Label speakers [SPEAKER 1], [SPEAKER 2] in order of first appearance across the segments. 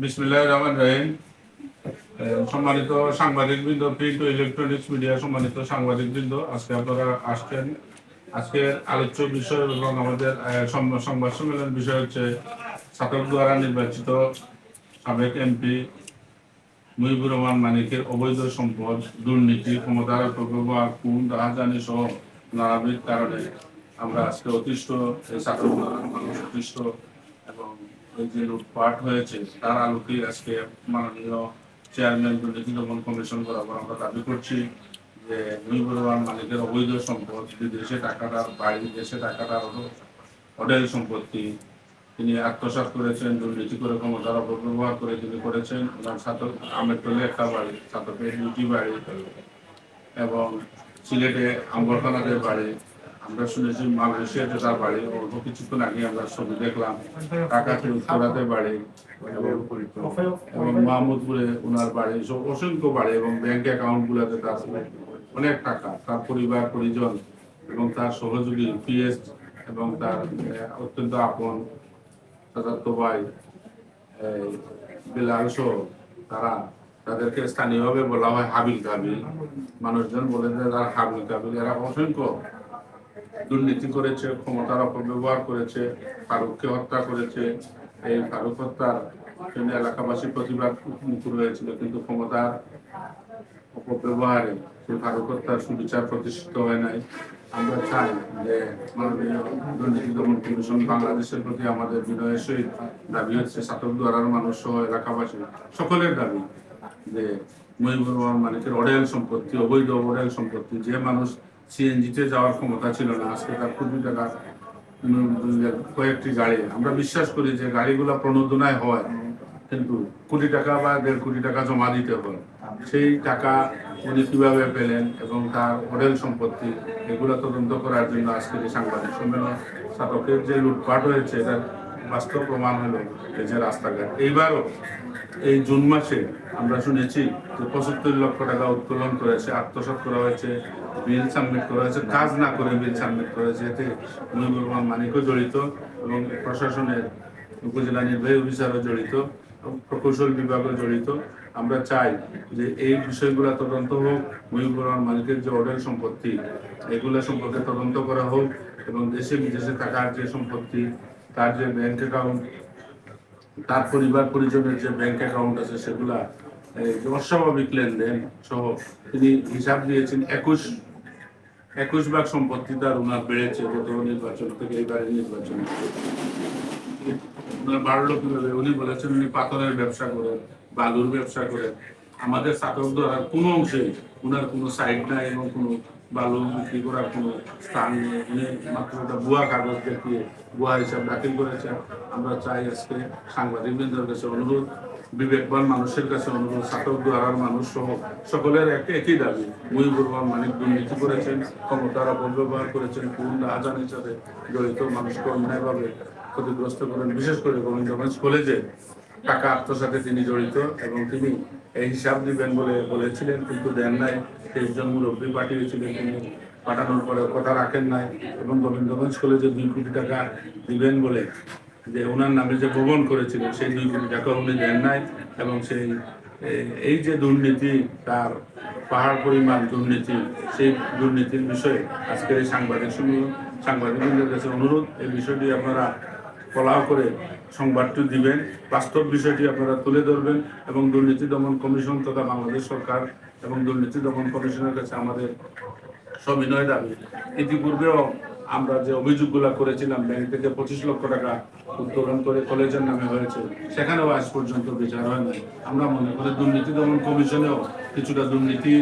[SPEAKER 1] বিসমিল্লাহ রহমান রহিম। সম্মানিত সাংবাদিক বৃন্দ প্রিন্ট ও ইলেকট্রনিক্স মিডিয়া সম্মানিত সাংবাদিক বৃন্দ আজকে আপনারা আসছেন। আজকের আলোচ্য বিষয় এবং আমাদের সংবাদ সম্মেলন বিষয় হচ্ছে ছাত্র দ্বারা নির্বাচিত সাবেক এমপি মুহিবুর রহমান মানিকের অবৈধ সম্পদ, দুর্নীতি, ক্ষমতার অপব্যবহার, খুন, রাহাজানি সহ নানাবিধ কারণে আমরা আজকে অতিষ্ঠ ছাত্র মানুষ অতিষ্ঠ যে লুটপাট হয়েছে, তার আলোকে আজকে মাননীয় চেয়ারম্যান দুর্নীতি দমন কমিশন বরাবর আমরা দাবি করছি যে রহমান মালিকের অবৈধ সম্পদ, বিদেশে টাকাটার বাড়ি দেশে টাকাটার হোটেল সম্পত্তি, তিনি আত্মসাৎ করেছেন, দুর্নীতি করে ক্ষমতার অপব্যবহার করে তিনি করেছেন, ওনার ছাত্র আমেরতলে একটা বাড়ি ছাত্রপেট দুটি বাড়ি, এবং সিলেটে আম্বরখানাদের বাড়ি আমরা শুনেছি মালয়েশিয়াতে তার বাড়ি, অল্প কিছুক্ষণ আগে আমরা ছবি দেখলাম। ঢাকাতে উত্তরাতে বাড়ি এবং মাহমুদপুরে ওনার বাড়ি, সব অসংখ্য বাড়ি এবং ব্যাংক অ্যাকাউন্ট গুলাতে তার অনেক টাকা, তার পরিবার, পরিজন এবং তার সহযোগী পিএস এবং তার অত্যন্ত আপন চাচাতো ভাই সহ তারা তাদেরকে স্থানীয়ভাবে বলা হয় হাবিল কাবিল। মানুষজন বলেন যে তারা হাবিল কাবিল। এরা অসংখ্য দুর্নীতি করেছে, ক্ষমতার অপব্যবহার করেছে, ফারুককে হত্যা করেছে। এই ফারুক হত্যার জন্য এলাকাবাসী প্রতিবাদ মুকুর হয়েছিল, কিন্তু ক্ষমতার অপব্যবহারে সেই ফারুক হত্যার সুবিচার প্রতিষ্ঠিত হয় নাই। আমরা চাই যে মাননীয় দুর্নীতি দমন কমিশন বাংলাদেশের প্রতি আমাদের বিনয়ের সহিত দাবি হচ্ছে ছাত্র দ্বারার মানুষ সহ এলাকাবাসী, সকলের দাবি যে মহিবুর রহমান মালিকের অডেল সম্পত্তি, অবৈধ অডেল সম্পত্তি, যে মানুষ সিএনজিতে যাওয়ার ক্ষমতা ছিল না। আজকে তার কোটি টাকা কয়েকটি গাড়ি। আমরা বিশ্বাস করি যে গাড়িগুলো প্রণোদনায় হয়, কিন্তু কোটি টাকা বা দেড় কোটি টাকা জমা দিতে হয়। সেই টাকা উনি কীভাবে পেলেন এবং তার হোটেল সম্পত্তি, এগুলো তদন্ত করার জন্য আজকের সাংবাদিক সম্মেলন স্থাপকের যে লুটপাট হয়েছে এটার বাস্তব প্রমাণ হলো এই যে রাস্তাঘাট। এইবারও এই জুন মাসে আমরা শুনেছি যে পঁচাত্তর লক্ষ টাকা উত্তোলন করেছে, আত্মসাৎ করা হয়েছে, বিল সাবমিট করা হয়েছে, কাজ না করে বিল সাবমিট করা হয়েছে। এতে মুজিবুর রহমান মানিকও জড়িত এবং প্রশাসনের উপজেলা নির্বাহী অফিসারও জড়িত প্রকৌশল বিভাগও জড়িত। আমরা চাই যে এই বিষয়গুলো তদন্ত হোক মুজিবুর রহমান মালিকের যে অর্ডার সম্পত্তি, এগুলো সম্পর্কে তদন্ত করা হোক এবং দেশে বিদেশে থাকার যে সম্পত্তি তার যে ব্যাংক অ্যাকাউন্ট তার পরিবার পরিজনের যে ব্যাংক অ্যাকাউন্ট আছে সেগুলা অস্বাভাবিক লেনদেন সহ তিনি হিসাব দিয়েছেন একুশ একুশ ভাগ সম্পত্তি তার উনার বেড়েছে গত নির্বাচন থেকে এইবারের নির্বাচন উনার বাড়লো কীভাবে? উনি বলেছেন উনি পাথরের ব্যবসা করেন, বালুর ব্যবসা করেন। আমাদের ছাত্র দ্বারা কোনো অংশে উনার কোনো সাইড নাই এবং কোনো বালু বিক্রি করার কোনো স্থান নেই। মাত্র একটা ভুয়া কাগজ দেখিয়ে ভুয়া হিসাব দাখিল করেছেন আমরা চাই আজকে সাংবাদিকবৃন্দের কাছে অনুরোধ, বিবেকবান মানুষের কাছে অনুরোধ ছাত্র দ্বারার মানুষ সহ সকলের এক একই দাবি। মুজিবুর রহমান মানিক দুর্নীতি করেছেন, ক্ষমতার অপব্যবহার করেছেন কোন রাজানির সাথে জড়িত মানুষকে অন্যায়ভাবে ক্ষতিগ্রস্ত করেন। বিশেষ করে গোবিন্দগঞ্জ কলেজে টাকা আত্মসাতে তিনি জড়িত এবং তিনি এই হিসাব দিবেন বলে বলেছিলেন, কিন্তু দেন নাই। তেইশজন মুরব্বী পাঠিয়েছিলেন তিনি। পাঠানোর পরে কথা রাখেন নাই এবং গোবিন্দগঞ্জ কলেজে দুই কোটি টাকা দিবেন বলে যে ওনার নামে যে ভবন করেছিলেন সেই দুই কোটি টাকা উনি দেন নাই এবং সেই এই যে দুর্নীতি, তার পাহাড় পরিমাণ দুর্নীতি, সেই দুর্নীতির বিষয়ে আজকের এই সাংবাদিক সাংবাদিকদের কাছে অনুরোধ, এই বিষয়টি আপনারা ফলাও করে সংবাদটি দিবেন। বাস্তব বিষয়টি আপনারা তুলে ধরবেন এবং দুর্নীতি দমন কমিশন তথা বাংলাদেশ সরকার এবং দুর্নীতি দমন কমিশনের কাছে আমাদের সবিনয় দাবি। ইতিপূর্বেও আমরা যে অভিযোগগুলো করেছিলাম, ব্যাংক থেকে পঁচিশ লক্ষ টাকা উত্তোলন করে কলেজের নামে হয়েছে, সেখানেও আজ পর্যন্ত বিচার হয় আমরা মনে করি দুর্নীতি দমন কমিশনেও কিছুটা দুর্নীতি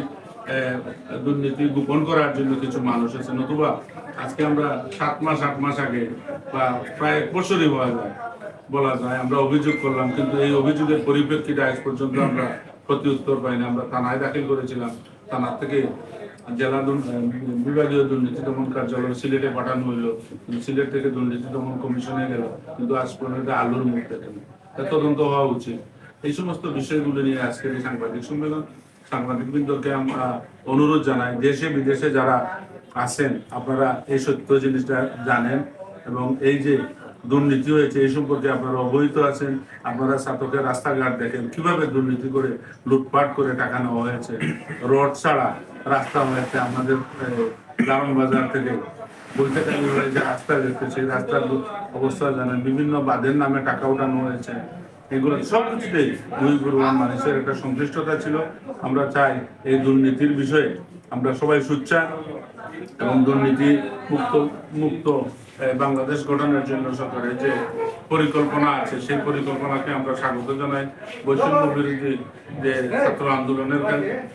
[SPEAKER 1] দুর্নীতি গোপন করার জন্য কিছু মানুষ আছে। নতুবা আজকে আমরা সাত মাস, আট মাস আগে বা প্রায় এক বছরই হওয়া যায়, বলা যায়, আমরা অভিযোগ করলাম, কিন্তু এই অভিযোগের পরিপ্রেক্ষিতে আজ পর্যন্ত আমরা প্রতি উত্তর পাইনি। আমরা থানায় দাখিল করেছিলাম, থানার থেকে জেলা বিভাগীয় দুর্নীতি দমন কার্যালয় সিলেটে পাঠানো হইল সিলেট থেকে দুর্নীতি দমন কমিশনে গেল, কিন্তু আজ পর্যন্ত আলুর মুখ দেখেন। তদন্ত হওয়া উচিত। এই সমস্ত বিষয়গুলো নিয়ে আজকের এই সাংবাদিক সম্মেলন সাংবাদিকবৃন্দকে আমরা অনুরোধ জানাই, দেশে বিদেশে যারা আছেন, আপনারা এই সত্য জিনিসটা জানেন এবং এই যে দুর্নীতি হয়েছে এই সম্পর্কে আপনারা অবহিত আছেন, আপনারা ছাত্রদের রাস্তাঘাট দেখেন, কীভাবে দুর্নীতি করে লুটপাট করে টাকা নেওয়া হয়েছে। রড ছাড়া রাস্তা হয়েছে আমাদের গ্রাম বাজার থেকে। বৈঠাকালী যে রাস্তা গেছে সেই রাস্তার অবস্থা জানেন, বিভিন্ন বাঁধের নামে টাকা উঠানো হয়েছে। এগুলো সব কিছুতেই মুজিবুর রহমান মানুষের একটা সংশ্লিষ্টতা ছিল। আমরা চাই এই দুর্নীতির বিষয়ে আমরা সবাই সুচ্চার এবং দুর্নীতি মুক্ত মুক্ত বাংলাদেশ গঠনের জন্য সরকারের যে পরিকল্পনা আছে, সেই পরিকল্পনাকে আমরা স্বাগত জানাই। বৈষম্য বিরোধী যে ছাত্র আন্দোলনের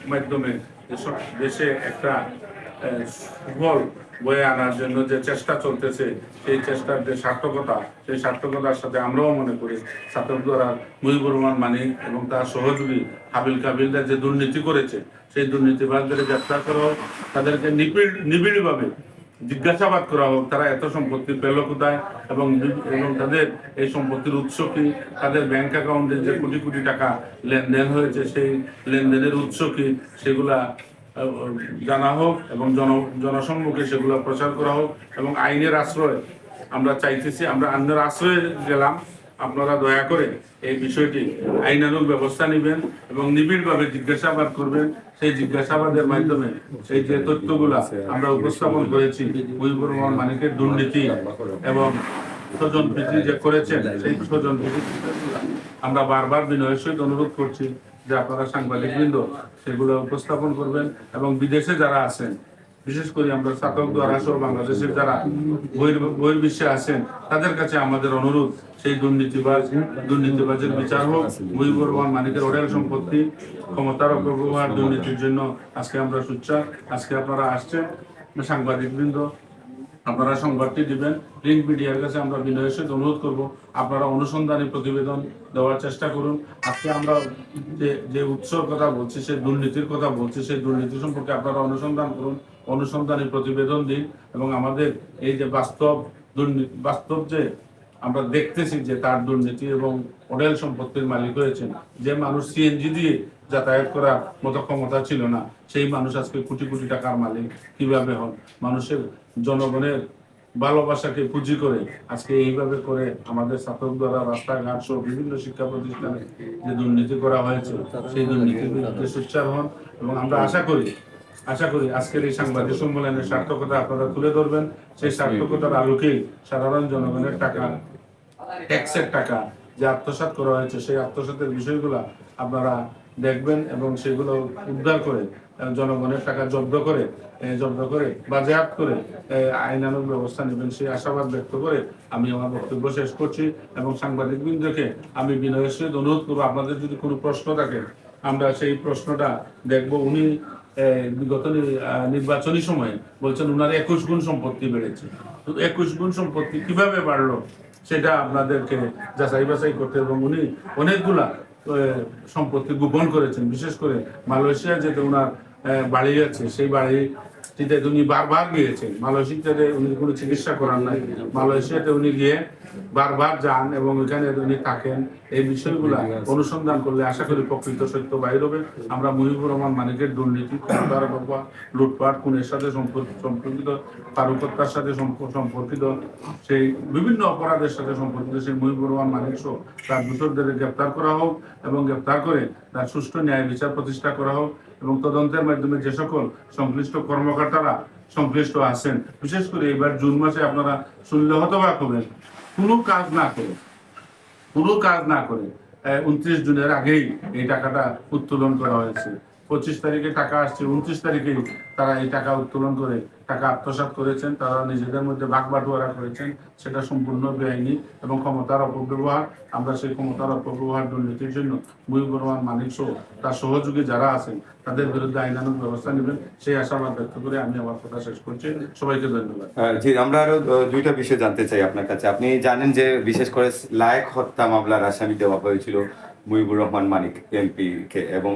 [SPEAKER 1] মাধ্যমে দেশ- একটা সুফল বয়ে আনার জন্য যে চেষ্টা চলতেছে, সেই চেষ্টার যে সার্থকতা, সেই সার্থকতার সাথে আমরাও মনে করি ছাত্র দ্বারা মুজিবুর রহমান মানিক এবং তার সহযোগী হাবিল কাবিলরা যে দুর্নীতি করেছে, সেই দুর্নীতিবাদদের গ্রেপ্তার করা হোক, তাদেরকে নিবিড় নিবিড়ভাবে জিজ্ঞাসাবাদ করা হোক, তারা এত সম্পত্তি পেল কোথায় এবং এবং তাদের এই সম্পত্তির উৎস কি? তাদের ব্যাংক অ্যাকাউন্টে যে কোটি কোটি টাকা লেনদেন হয়েছে, সেই লেনদেনের উৎস কি? সেগুলা জানা হোক এবং জন, জনসম্মুখে সেগুলো প্রচার করা হোক এবং আইনের আশ্রয় আমরা চাইতেছি, আমরা আইনের আশ্রয়ে গেলাম। আপনারা দয়া করে এই বিষয়টি আইনানুগ ব্যবস্থা নেবেন এবং নিবিড়ভাবে জিজ্ঞাসাবাদ করবেন। সেই জিজ্ঞাসাবাদের মাধ্যমে সেই যে তথ্যগুলা আমরা উপস্থাপন করেছি মুজিবুর রহমান মানিকের দুর্নীতি এবং স্বজন প্রীতি যে করেছেন, সেই স্বজন আমরা বারবার বিনয়ের সহিত অনুরোধ করছি। যে আপনারা সাংবাদিক বৃন্দ সেগুলো উপস্থাপন করবেন এবং বিদেশে যারা আছেন, বিশেষ করে আমরা স্নাতক দ্বারা সহ বাংলাদেশের যারা বহির বহির্বিশ্বে আছেন, তাদের কাছে আমাদের অনুরোধ, সেই দুর্নীতিবাজ দুর্নীতিবাজের বিচার হোক মুজিবুর রহমান মানিকের ওডেল সম্পত্তি, ক্ষমতার অপব্যবহার, দুর্নীতির জন্য আজকে আমরা সুচ্চার আজকে আপনারা আসছেন। সাংবাদিক বৃন্দ আপনারা সংবাদটি দিবেন। প্রিন্ট মিডিয়ার কাছে আমরা বিনয়ের অনুরোধ করব। আপনারা অনুসন্ধানী প্রতিবেদন দেওয়ার চেষ্টা করুন। আজকে আমরা যে যে উৎসর কথা বলছি, সেই দুর্নীতির কথা বলছি, সেই দুর্নীতি সম্পর্কে আপনারা অনুসন্ধান করুন, অনুসন্ধানী প্রতিবেদন দিন এবং আমাদের এই যে বাস্তব দুর্নীতি বাস্তব যে আমরা দেখতেছি যে তার দুর্নীতি এবং হোটেল সম্পত্তির মালিক হয়েছেন। যে মানুষ সিএনজি দিয়ে যাতায়াত করার মতো ক্ষমতা ছিল না, সেই মানুষ আজকে কোটি কোটি টাকার মালিক কীভাবে হন? মানুষের জনগণের ভালোবাসাকে পুঁজি করে আজকে এইভাবে করে আমাদের ছাত্র দ্বারা রাস্তাঘাট সহ বিভিন্ন শিক্ষা প্রতিষ্ঠানে যে দুর্নীতি করা হয়েছে, সেই দুর্নীতির বিরুদ্ধে সোচ্চার হন এবং আমরা আশা করি আশা করি আজকের এই সাংবাদিক সম্মেলনের সার্থকতা আপনারা তুলে ধরবেন। সেই সার্থকতার আলোকেই সাধারণ জনগণের টাকা ট্যাক্সের টাকা যে আত্মসাৎ করা হয়েছে সেই আত্মসাতের বিষয়গুলো আপনারা দেখবেন এবং সেগুলো উদ্ধার করে জনগণের টাকা জব্দ করে জব্দ করে বাজেয়াপ্ত করে আইনানুগ ব্যবস্থা নেবেন সেই আশাবাদ ব্যক্ত করে আমি আমার বক্তব্য শেষ করছি এবং সাংবাদিক বৃন্দকে আমি বিনয়ের সহিত অনুরোধ করব আপনাদের যদি কোনো প্রশ্ন থাকে আমরা সেই প্রশ্নটা দেখব। উনি আহ, নির্বাচনী সময়ে বলছেন উনার একুশ গুণ সম্পত্তি বেড়েছে। একুশ গুণ সম্পত্তি কীভাবে বাড়লো? সেটা আপনাদেরকে যাচাই বাছাই করতে এবং উনি অনেকগুলা সম্পত্তি গোপন করেছেন। বিশেষ করে মালয়েশিয়া যেতে ওনার বাড়ি আছে, সেই উনি বারবার গিয়েছেন। মালয়েশিয়াতে উনি কোনো চিকিৎসা নাই। মালয়েশিয়াতে উনি গিয়ে বারবার যান এবং ওইখানে উনি থাকেন। এই বিষয়গুলা অনুসন্ধান করলে আশা করি প্রকৃত সত্য বাইর হবে। আমরা মুজিবুর রহমান মানিকের দুর্নীতি লুটপাট, খুনের সাথে সম্পর্ক- সম্পর্কিত তারুকত্যার সাথে সম্প- সম্পর্কিত, সেই বিভিন্ন অপরাধের সাথে সম্পর্কিত সেই মুজিবুর রহমান মানিক সহ তার দূষকদের গ্রেপ্তার করা হোক এবং গ্রেপ্তার করে তার সুষ্ঠু ন্যায় বিচার প্রতিষ্ঠা করা হোক। এবং তদন্তের মাধ্যমে যে সকল সংশ্লিষ্ট কর্মকর্তারা সংশ্লিষ্ট আছেন, বিশেষ করে এবার জুন মাসে আপনারা শুনলে হতবাক হবেন, কোনো কাজ না করে, কোনো কাজ না করে উনত্রিশ জুনের আগেই এই টাকাটা উত্তোলন করা হয়েছে। পঁচিশ তারিখে টাকা আসছে, উনত্রিশ তারিখে তারা এই টাকা উত্তোলন করে টাকা আত্মসাৎ করেছেন, তারা নিজেদের মধ্যে ভাগ বাটোয়ারা করেছেন, সেটা সম্পূর্ণ বেআইনি এবং ক্ষমতার অপব্যবহার, আমরা সেই ক্ষমতার অপব্যবহার দুর্নীতির জন্য মুজিবুর রহমান মানিক সহ, তার সহযোগী যারা আছেন, তাদের বিরুদ্ধে আইনানুগ ব্যবস্থা নেবেন, সেই আশাবাদ ব্যক্ত করে আমি আমার কথা শেষ করছি। সবাইকে ধন্যবাদ।
[SPEAKER 2] জি, আমরা আরও দুইটা বিষয় জানতে চাই আপনার কাছে। আপনি জানেন যে বিশেষ করে লায়ক হত্যা মামলার আসামি দেওয়া হয়েছিল মুজিবুর রহমান মানিক এমপি কে এবং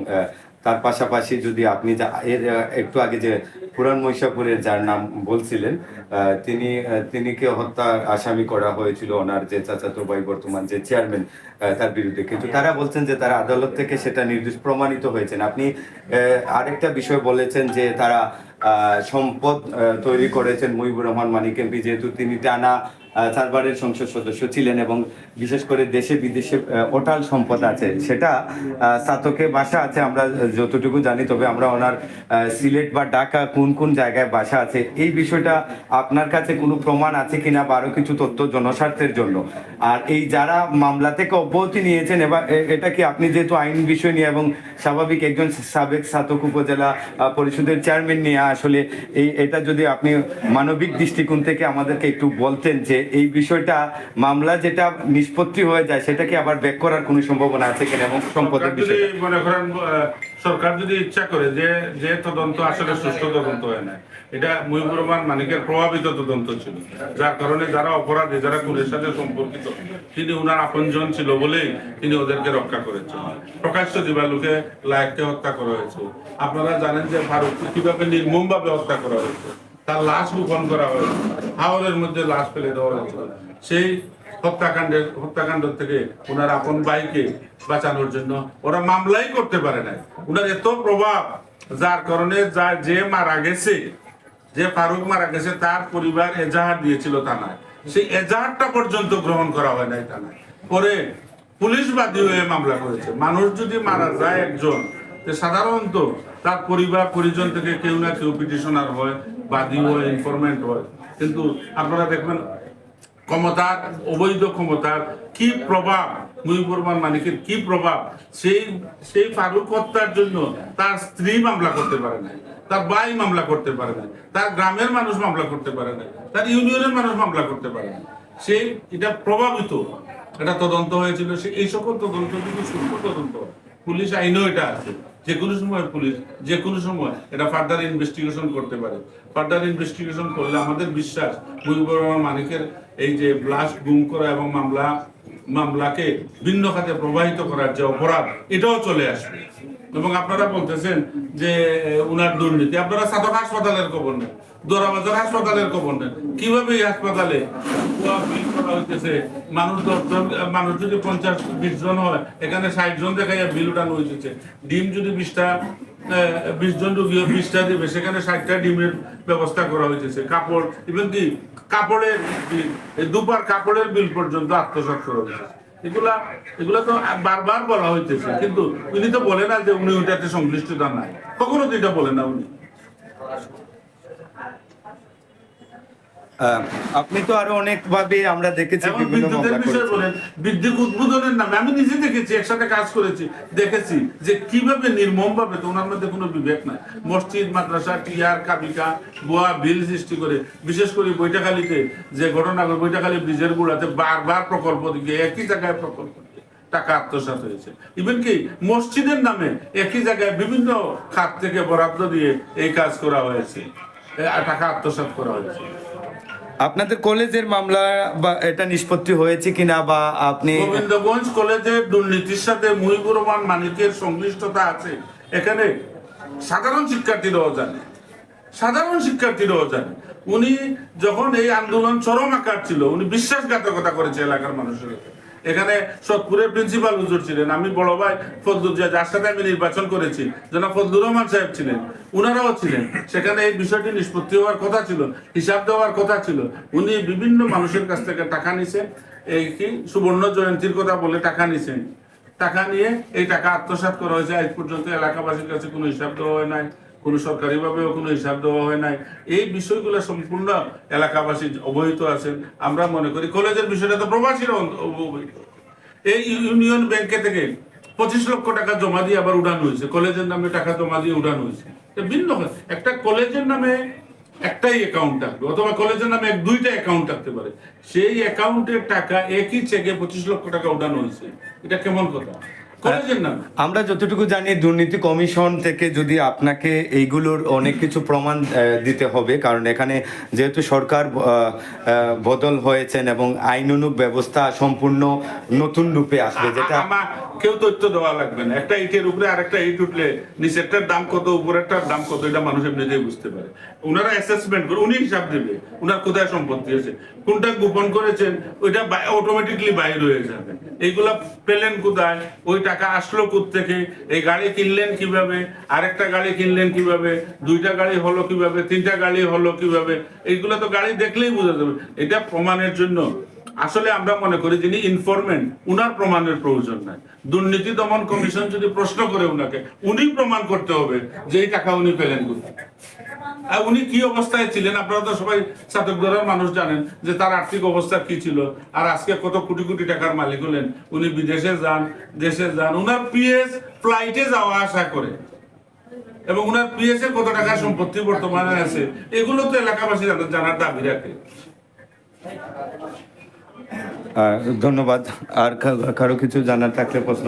[SPEAKER 2] তার পাশাপাশি যদি আপনি এর একটু আগে যে পুরান মহিষাপুরের যার নাম বলছিলেন তিনি তিনিকে হত্যা আসামি করা হয়েছিল ওনার যে চাচাতো ভাই বর্তমান যে চেয়ারম্যান তার বিরুদ্ধে। কিন্তু তারা বলছেন যে তারা আদালত থেকে সেটা নির্দোষ প্রমাণিত হয়েছেন। আপনি আরেকটা বিষয় বলেছেন যে তারা সম্পদ তৈরি করেছেন মুজিবুর রহমান মানিক এমপি, যেহেতু তিনি টানা চারবারের সংসদ সদস্য ছিলেন এবং বিশেষ করে দেশে বিদেশে অটাল সম্পদ আছে। সেটা সাতকে বাসা আছে, আমরা যতটুকু জানি, তবে আমরা ওনার সিলেট বা ঢাকা কোন কোন জায়গায় বাসা আছে, এই বিষয়টা আপনার কাছে কোনো প্রমাণ আছে কিনা বা আরও কিছু তথ্য জনস্বার্থের জন্য? আর এই যারা মামলা থেকে অব্যাহতি নিয়েছেন, এবার এটা কি আপনি যেহেতু আইন বিষয় নিয়ে এবং স্বাভাবিক একজন সাবেক সাতক উপজেলা পরিষদের চেয়ারম্যান নিয়ে আসলে এই, এটা যদি আপনি মানবিক দৃষ্টিকোণ থেকে আমাদেরকে একটু বলতেন যে এই বিষয়টা মামলা যেটা নিষ্পত্তি হয়ে যায় সেটা কি আবার ব্যাক করার কোনো সম্ভাবনা আছে কিনা এবং সম্পদের
[SPEAKER 1] সরকার মনে করেন সরকার যদি ইচ্ছা করে যে যে তদন্ত আসলে সুষ্ঠু তদন্ত হয় না এটা মুজিবুর রহমান মানিকের প্রভাবিত তদন্ত ছিল। যার কারণে যারা অপরাধী যারা খুনের সাথে সম্পর্কিত তিনি উনার আপনজন ছিল বলেই তিনি ওদেরকে রক্ষা করেছেন। প্রকাশ্য দিবালুকে লায়ককে হত্যা করা হয়েছে। আপনারা জানেন যে ভারত কীভাবে নির্মম ভাবে হত্যা করা হয়েছে। তার লাশ গোপন করা হয়েছে হাওরের মধ্যে লাশ ফেলে দেওয়া হয়েছে সেই হত্যাকাণ্ডের হত্যাকাণ্ড থেকে ওনার আপন ভাইকে বাঁচানোর জন্য ওরা মামলাই করতে পারে নাই। ওনার এত প্রভাব, যার কারণে যা যে মারা গেছে, যে ফারুক মারা গেছে, তার পরিবার এজাহার দিয়েছিল থানায়। সেই এজাহারটা পর্যন্ত গ্রহণ করা হয় নাই থানায়। পরে পুলিশ বাদী হয়ে মামলা করেছে। মানুষ যদি মারা যায় একজন সাধারণত তার পরিবার পরিজন থেকে কেউ না কেউ পিটিশনার হয়। ইনফরমেন্ট হয়। কিন্তু আপনারা দেখবেন ক্ষমতার, অবৈধ ক্ষমতার কি প্রভাব মানিকের কি প্রভাব, সেই সেই ফারুক হত্যার জন্য তার স্ত্রী মামলা করতে পারে না তার মামলা করতে পারে না তার গ্রামের মানুষ মামলা করতে পারে না তার ইউনিয়নের মানুষ মামলা করতে পারে না সেই এটা প্রভাবিত, এটা তদন্ত হয়েছিল, সে এই সকল তদন্ত সুস্থ তদন্ত। পুলিশ আইনও এটা আছে। যে কোনো সময় পুলিশ যে কোনো সময় এটা ফার্দার ইনভেস্টিগেশন করতে পারে। ফার্দার ইনভেস্টিগেশন করলে আমাদের বিশ্বাস মুজিবুর রহমান মানিকের এই যে ব্লাস্ট গুম করা এবং মামলা, মামলাকে ভিন্ন খাতে প্রবাহিত করার যে অপরাধ, এটাও চলে আসবে। এবং আপনারা বলতেছেন যে উনার দুর্নীতি। আপনারা সাধক হাসপাতালের খবর নেন। দোরাবাজার হাসপাতালের খবর নেন। কীভাবে এই হাসপাতালে হইতেছে? মানুষ মানুষ যদি পঞ্চাশ, বিশ জন হয়, এখানে ষাট জন দেখাইয়া বিল উঠানো হইতেছে। ডিম যদি বিশটা বিশ জন রুগী বিশটা দিবে, সেখানে ষাটটা ডিমের ব্যবস্থা করা হইতেছে। কাপড় ইভেন কি, কাপড়ের দুপার কাপড়ের বিল পর্যন্ত আত্মসাৎ করা হয়েছে এগুলা এগুলা তো বারবার বলা হইতেছে, কিন্তু উনি তো বলে না যে উনি ওইটাতে সংশ্লিষ্টতা নাই। কখনো তো এটা বলে না উনি।
[SPEAKER 2] আপনি তো আরও অনেক ভাবে আমরা দেখেছি
[SPEAKER 1] বিদ্যুতের
[SPEAKER 2] মামলা
[SPEAKER 1] বলেন বিদ্যুৎ উদ্বোধনের নামে আমি নিজে দেখেছি একসাথে কাজ করেছি দেখেছি যে কীভাবে নির্মম ভাবে তো ওনার মধ্যে কোনো বিবেক নাই। মসজিদ মাদ্রাসা টিয়ার কাবিকা বোয়া বিল সৃষ্টি করে বিশেষ করে বৈটাখালীতে যে ঘটনা ঘটে বৈটাখালী ব্রিজের গুড়াতে বারবার প্রকল্প দিকে একই জায়গায় প্রকল্প টাকা আত্মসাৎ হয়েছে। ইভেন কি মসজিদের নামে একই জায়গায় বিভিন্ন খাত থেকে বরাদ্দ দিয়ে এই কাজ করা হয়েছে টাকা আত্মসাৎ করা হয়েছে।
[SPEAKER 2] আপনাদের কলেজের মামলা বা এটা নিষ্পত্তি হয়েছে কিনা বা আপনি
[SPEAKER 1] গোবিন্দগঞ্জ কলেজের দুর্নীতির সাথে মুহিবুর রহমান মানিকের সংশ্লিষ্টতা আছে। এখানে সাধারণ শিক্ষার্থীরাও জানে। সাধারণ শিক্ষার্থীরাও জানে। উনি যখন এই আন্দোলন চরম আকার ছিল, উনি বিশ্বাসঘাতকতা করেছে এলাকার মানুষের। এখানে সোদপুরের প্রিন্সিপাল হুজুর ছিলেন। আমি বড় ভাই ফজলুর জিয়া, যার সাথে আমি নির্বাচন করেছি যেন ফজলুর রহমান সাহেব ছিলেন উনারাও ছিলেন। সেখানে এই বিষয়টি নিষ্পত্তি হওয়ার কথা ছিল হিসাব দেওয়ার কথা ছিল। উনি বিভিন্ন মানুষের কাছ থেকে টাকা নিছেন এই কি সুবর্ণ জয়ন্তীর কথা বলে টাকা নিছেন। টাকা নিয়ে এই টাকা আত্মসাৎ করা হয়েছে আজ পর্যন্ত এলাকাবাসীর কাছে কোনো হিসাব দেওয়া হয় নাই। কোনো সরকারিভাবেও কোনো হিসাব দেওয়া হয় নাই। এই বিষয়গুলো সম্পূর্ণ এলাকাবাসী অবহিত আছেন। আমরা মনে করি কলেজের বিষয়টা তো প্রবাসীরা অবহিত। এই ইউনিয়ন ব্যাংকে থেকে পঁচিশ লক্ষ টাকা জমা দিয়ে আবার উড়ানো হয়েছে। কলেজের নামে টাকা জমা দিয়ে উড়ান হয়েছে। ভিন্ন। একটা কলেজের নামে একটাই অ্যাকাউন্ট থাকবে, অথবা কলেজের নামে দুইটা অ্যাকাউন্ট থাকতে পারে। সেই অ্যাকাউন্টের টাকা একই চেকে পঁচিশ লক্ষ টাকা উঠানো হয়েছে। এটা কেমন কথা?
[SPEAKER 2] আমরা যতটুকু জানি দুর্নীতি কমিশন থেকে যদি আপনাকে এইগুলোর অনেক কিছু প্রমাণ দিতে হবে কারণ এখানে যেহেতু সরকার বদল হয়েছেন এবং আইনানুগ ব্যবস্থা সম্পূর্ণ নতুন রূপে আসবে যেটা
[SPEAKER 1] কেউ তথ্য দেওয়া লাগবে না। একটা ইটের উপরে আরেকটা ইট উঠলে নিচেরটার দাম কত উপরেরটার দাম কত এটা মানুষ এমনিতেই বুঝতে পারে। ওনারা অ্যাসেসমেন্ট করে উনি হিসাব দেবে ওনার কোথায় সম্পত্তি আছে কোনটা গোপন করেছেন ওইটা অটোমেটিকলি বাইর হয়ে যাবে। এইগুলা পেলেন কোথায় ওই টাকা আসলো থেকে এই গাড়ি কিনলেন কীভাবে? আরেকটা গাড়ি কিনলেন কীভাবে? দুইটা গাড়ি হলো কীভাবে? তিনটা গাড়ি হলো কীভাবে? এইগুলো তো গাড়ি দেখলেই বোঝা যাবে। এটা প্রমাণের জন্য। আসলে আমরা মনে করি যিনি ইনফরমেন্ট উনার প্রমাণের প্রয়োজন নাই। দুর্নীতি দমন কমিশন যদি প্রশ্ন করে উনাকে, উনি প্রমাণ করতে হবে যে এই টাকা উনি পেলেন আর উনি কি অবস্থায় ছিলেন, আপনারা তো সবাই চাতক দলের মানুষ জানেন যে তার আর্থিক অবস্থা কি ছিল, আর আজকে কত কোটি কোটি টাকার মালিক হলেন। উনি বিদেশে যান, দেশে যান, উনার পিএস ফ্লাইটে যাওয়া আসা করে। এবং উনার পিএস এর কত টাকা সম্পত্তি বর্তমানে আছে, এগুলো তো এলাকাবাসী জানার- দাবি রাখে।
[SPEAKER 2] ধন্যবাদ। আর কারও কিছু জানার থাকলে প্রশ্ন